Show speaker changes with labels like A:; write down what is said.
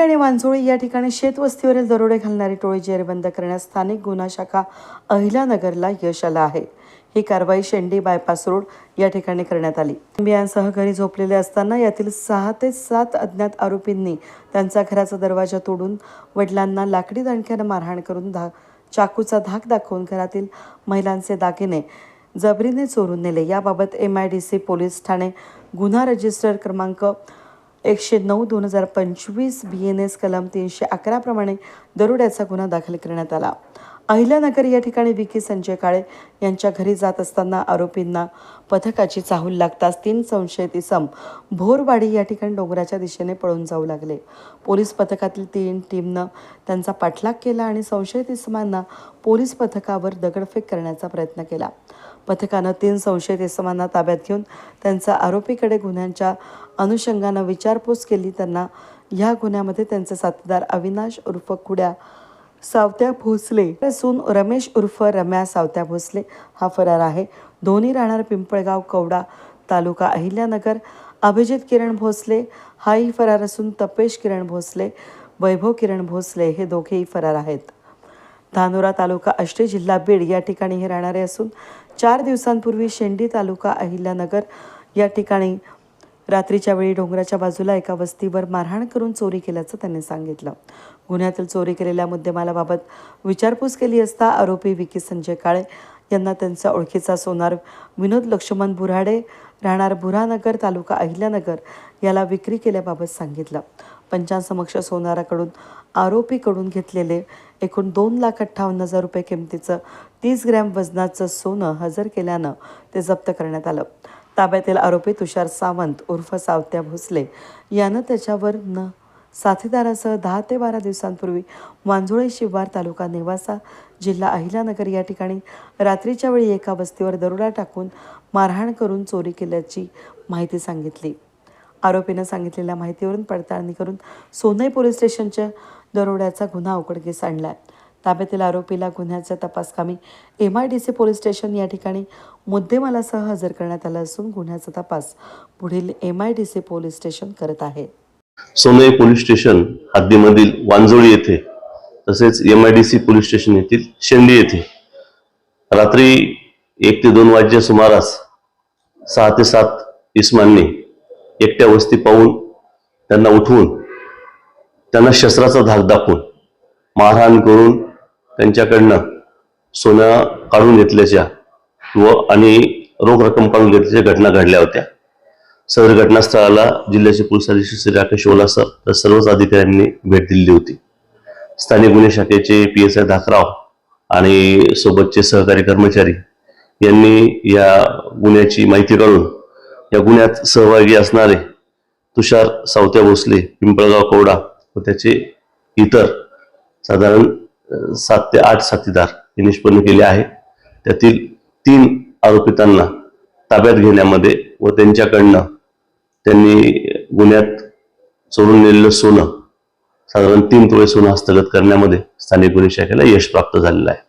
A: वांझोळी या ठिकाणी शेतवस्तीवरील दरोडे घालणारी टोळी जेरबंद करण्यास स्थानिक गुन्हा शाखा अहिलानगरला यश आलं आहे. ही कारवाई शेंडी बायपास रोड या ठिकाणी करण्यात आली. कुटुंबियांसह घरी झोपलेले असताना यातील सहा ते सात अज्ञात आरोपींनी त्यांचा घराचा दरवाजा तोडून वडिलांना लाकडी दणक्यानं मारहाण करून धा चाकूचा धाक दाखवून घरातील महिलांचे दागिने जबरीने चोरून नेले. याबाबत M I D C police Thane गुन्हा रजिस्टर क्रमांक एकशे नऊ दोन हजार पंचवीस बी एन एस कलम तीनशे अकराप्रमाणे दरोड्याचा गुन्हा दाखल करण्यात आला. अहिल्यानगर या ठिकाणी विकी संजय काळे यांच्या घरी जात असताना आरोपींना पथकाची चाहूल लागताच तीन संशयित इसम भोरवाडी या ठिकाणी डोंगराच्या दिशेने पळून जाऊ लागले. पोलीस पथकातील तीन टीमनं त्यांचा पाठलाग केला आणि संशयित इसमांना पोलीस पथकावर दगडफेक करण्याचा प्रयत्न केला. पथकानं तीन संशयित इसमांना ताब्यात घेऊन त्यांचा आरोपीकडे गुन्ह्यांच्या अनुषंगानं विचारपूस केली. त्यांना ह्या गुन्ह्यामध्ये त्यांचे साथीदार अविनाश उर्फ कुड्या सावत्या भोसले असून रमेश उर्फ रम्या सावत्या भोसले हा फरार आहे. दोन्ही राहणार पिंपळगाव कवडा तालुका अहिल्यानगर. अभिजित किरण भोसले हाही फरार असून तपेश किरण भोसले वैभव किरण भोसले हे दोघेही फरार आहेत. धानोरा तालुका आष्टी जिल्हा बीड या ठिकाणी हे राहणारे असून चार दिवसांपूर्वी शेंडी तालुका अहिल्यानगर या ठिकाणी रात्रीच्या वेळी डोंगराच्या बाजूला एका वस्तीवर मारहाण करून चोरी केल्याचं त्यांनी सांगितलं. गुन्ह्यातील चोरी केलेल्या मुद्देमालाबाबत विचारपूस केली असता आरोपी विकी संजय काळे यांना त्यांचा ओळखीचा सोनार विनोद लक्ष्मण बुराडे राहणार बुरानगर तालुका अहिल्यानगर याला विक्री केल्याबाबत सांगितलं. पंचांसमक्ष सोनाराकडून आरोपीकडून घेतलेले एकूण दोन लाख अठ्ठावन्न हजार रुपये किमतीचं तीस ग्रॅम वजनाचं सोनं हजर केल्यानं ते जप्त करण्यात आलं. ताब्यातील आरोपी तुषार सावंत उर्फ सावत्या भोसले यानं त्याच्यावर न साथीदारासह दहा ते बारा दिवसांपूर्वी वांझोळे शिवार तालुका नेवासा जिल्हा अहिलानगर या ठिकाणी रात्रीच्या वेळी एका वस्तीवर दरोडा टाकून मारहाण करून चोरी केल्याची माहिती सांगितली. आरोपीनं सांगितलेल्या माहितीवरून पडताळणी करून सोनई पोलीस स्टेशनच्या दरोड्याचा गुन्हा उघडकीस आणला आहे ताब्यातील आरोपीला गुन्ह्याचा तपास कामी M I D C police station या ठिकाणी मुद्देमालासह हजर करण्यात आला असून गुन्ह्याचा तपास पुढील M I D C police station करत आहे.
B: सोनई पोलीस स्टेशन हद्दीमधील वांजोळी येथे तसेच M I D C police station येथील शेंडी येथे. रात्री एक ते दोन वाजच्या सुमारास सहा ते सात इस्मांनी एकट्या वस्ती पाहून त्यांना उठवून त्यांना शस्त्राचा धाक दाखवून मारहाण करून त्यांच्याकडनं सोनं काढून घेतल्याच्या व आणि रोख रक्कम काढून घेतल्याच्या घटना घडल्या होत्या. सदर घटनास्थळाला जिल्ह्याचे पोलीस अधीक्षक श्री राकेश ओलासर तर सर्वच अधिकाऱ्यांनी भेट दिली होती. स्थानिक गुन्हे शाखेचे पी एस आय धाकराव आणि सोबतचे सहकारी कर्मचारी यांनी या गुन्ह्याची माहिती काढून या गुन्ह्यात सहभागी असणारे तुषार सावत्या भोसले पिंपळगाव कोवडा व त्याचे इतर साधारण सात ते आठ साथीदार हे निष्पन्न केले आहे. त्यातील तीन आरोपितांना ताब्यात घेण्यामध्ये व त्यांच्याकडनं त्यांनी गुन्ह्यात चोरून नेलेलं सोनं साधारण तीन तोळे सोनं हस्तगत करण्यामध्ये स्थानिक गुन्हे शाखेला यश प्राप्त झालेलं आहे.